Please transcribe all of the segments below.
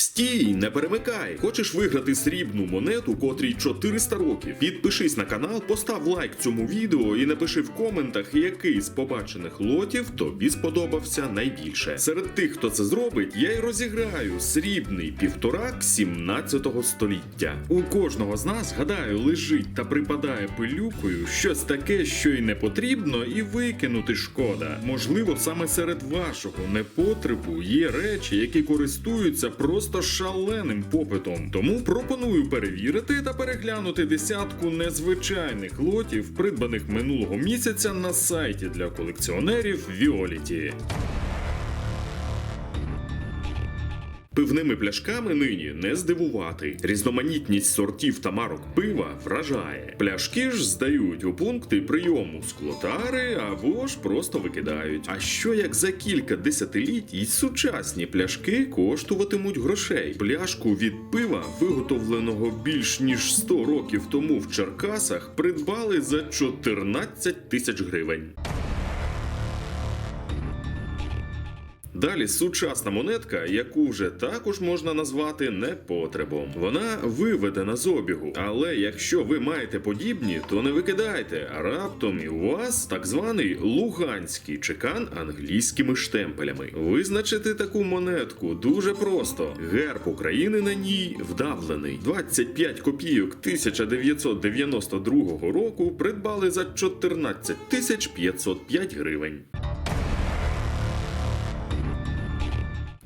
Стій, не перемикай. Хочеш виграти срібну монету, котрій 400 років. Підпишись на канал, постав лайк цьому відео і напиши в коментах, який з побачених лотів тобі сподобався найбільше. Серед тих, хто це зробить, я й розіграю срібний півторак 17 століття. У кожного з нас, гадаю, лежить та припадає пилюкою щось таке, що й не потрібно, і викинути шкода. Можливо, саме серед вашого непотребу є речі, які користуються просто шаленим попитом. Тому пропоную перевірити та переглянути десятку незвичайних лотів, придбаних минулого місяця на сайті для колекціонерів Віоліті. Пивними пляшками нині не здивувати. Різноманітність сортів та марок пива вражає. Пляшки ж здають у пункти прийому склотари або ж просто викидають. А що як за кілька десятиліть і сучасні пляшки коштуватимуть грошей? Пляшку від пива, виготовленого більш ніж 100 років тому в Черкасах, придбали за 14 тисяч гривень. Далі сучасна монетка, яку вже також можна назвати непотребом. Вона виведена з обігу, але якщо ви маєте подібні, то не викидайте. Раптом і у вас так званий луганський чекан англійськими штемпелями. Визначити таку монетку дуже просто. Герб України на ній вдавлений. 25 копійок 1992 року придбали за 14 тисяч 505 гривень.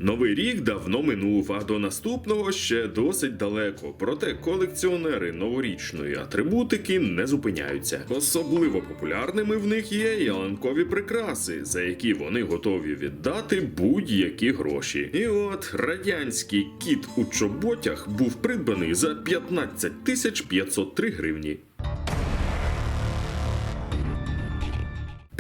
Новий рік давно минув, а до наступного ще досить далеко. Проте колекціонери новорічної атрибутики не зупиняються. Особливо популярними в них є ялинкові прикраси, за які вони готові віддати будь-які гроші. І от радянський кіт у чоботях був придбаний за 15 тисяч 503 гривні.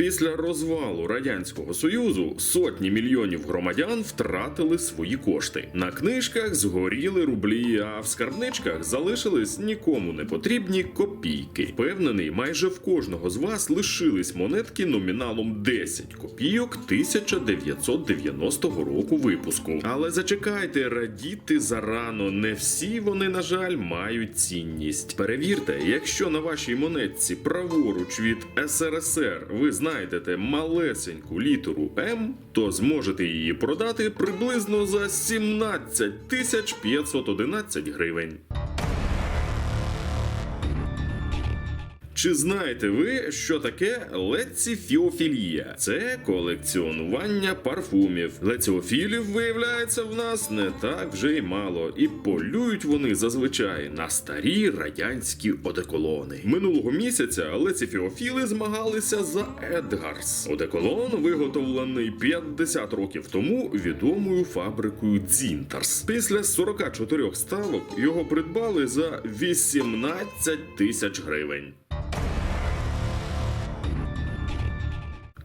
Після розвалу радянського союзу сотні мільйонів громадян втратили свої кошти. На книжках згоріли рублі, а в скарбничках залишились нікому не потрібні копійки. Впевнений, майже в кожного з вас лишились монетки номіналом 10 копійок 1990 року випуску. Але зачекайте, радіти зарано. Не всі вони, на жаль, мають цінність. Перевірте, якщо на вашій монетці праворуч від СРСР ви знайдете малесеньку літеру М, то зможете її продати приблизно за 17 тисяч 511 гривень. Чи знаєте ви, що таке леціфіофілія? Це колекціонування парфумів. Леціофілів, виявляється, в нас не так вже й мало, і полюють вони зазвичай на старі радянські одеколони. Минулого місяця леціфіофіли змагалися за Едгарс. Одеколон виготовлений 50 років тому відомою фабрикою Дзінтарс. Після 44 ставок його придбали за 18 тисяч гривень.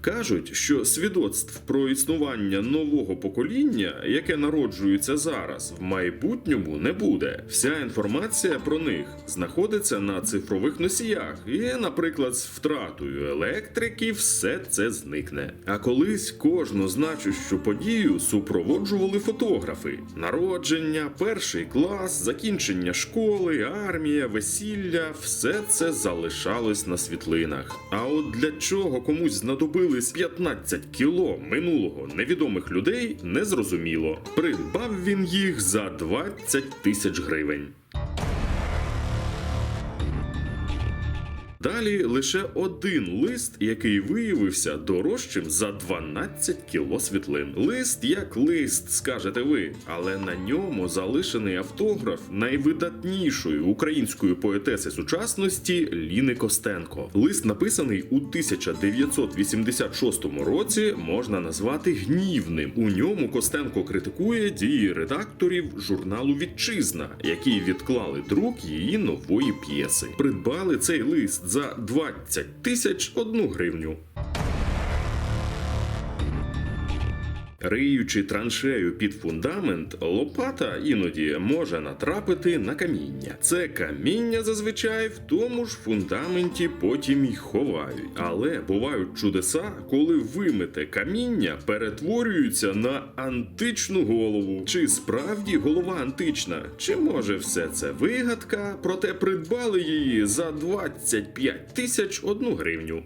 Кажуть, що свідоцтв про існування нового покоління, яке народжується зараз, в майбутньому не буде. Вся інформація про них знаходиться на цифрових носіях, і, наприклад, з втратою електрики все це зникне. А колись кожну значущу подію супроводжували фотографи: народження, перший клас, закінчення школи, армія, весілля все це залишалось на світлинах. А от для чого комусь знадобились 15 кіло минулого невідомих людей, незрозуміло. Придбав він їх за 20 тисяч гривень. Далі лише один лист, який виявився дорожчим за 12 кіло світлин. Лист як лист, скажете ви, але на ньому залишений автограф найвидатнішої української поетеси сучасності Ліни Костенко. Лист написаний у 1986 році, можна назвати гнівним. У ньому Костенко критикує дії редакторів журналу Вітчизна, які відклали друк її нової п'єси. Придбали цей лист за 20 тисяч одну гривню. Риючи траншею під фундамент, лопата іноді може натрапити на каміння. Це каміння зазвичай в тому ж фундаменті потім й ховають. Але бувають чудеса, коли вимите каміння перетворюються на античну голову. Чи справді голова антична? Чи може все це вигадка? Проте придбали її за 25 тисяч одну гривню.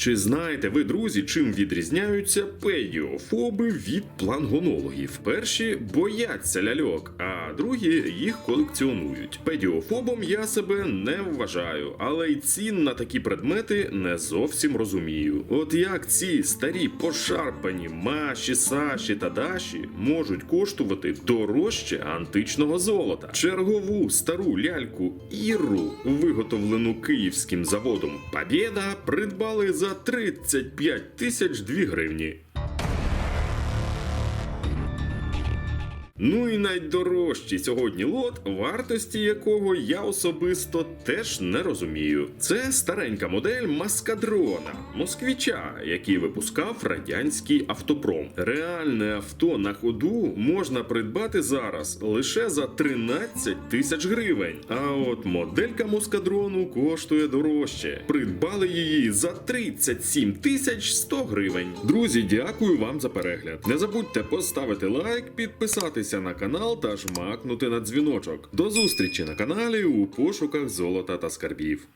Чи знаєте ви, друзі, чим відрізняються педіофоби від плангонологів? Перші бояться ляльок, а другі їх колекціонують. Педіофобом я себе не вважаю, але й цін на такі предмети не зовсім розумію. От як ці старі пошарпані маші, саші та даші можуть коштувати дорожче античного золота. Чергову стару ляльку Іру, виготовлену київським заводом Побєда, придбали за 35 тисяч 2 гривні. Ну і найдорожчий сьогодні лот, вартості якого я особисто теж не розумію. Це старенька модель Маскадрона, москвіча, який випускав радянський автопром. Реальне авто на ходу можна придбати зараз лише за 13 тисяч гривень. А от моделька Москадрону коштує дорожче. Придбали її за 37 тисяч 100 гривень. Друзі, дякую вам за перегляд. Не забудьте поставити лайк, підписатися на канал та жмакнути на дзвіночок. До зустрічі на каналі у пошуках золота та скарбів.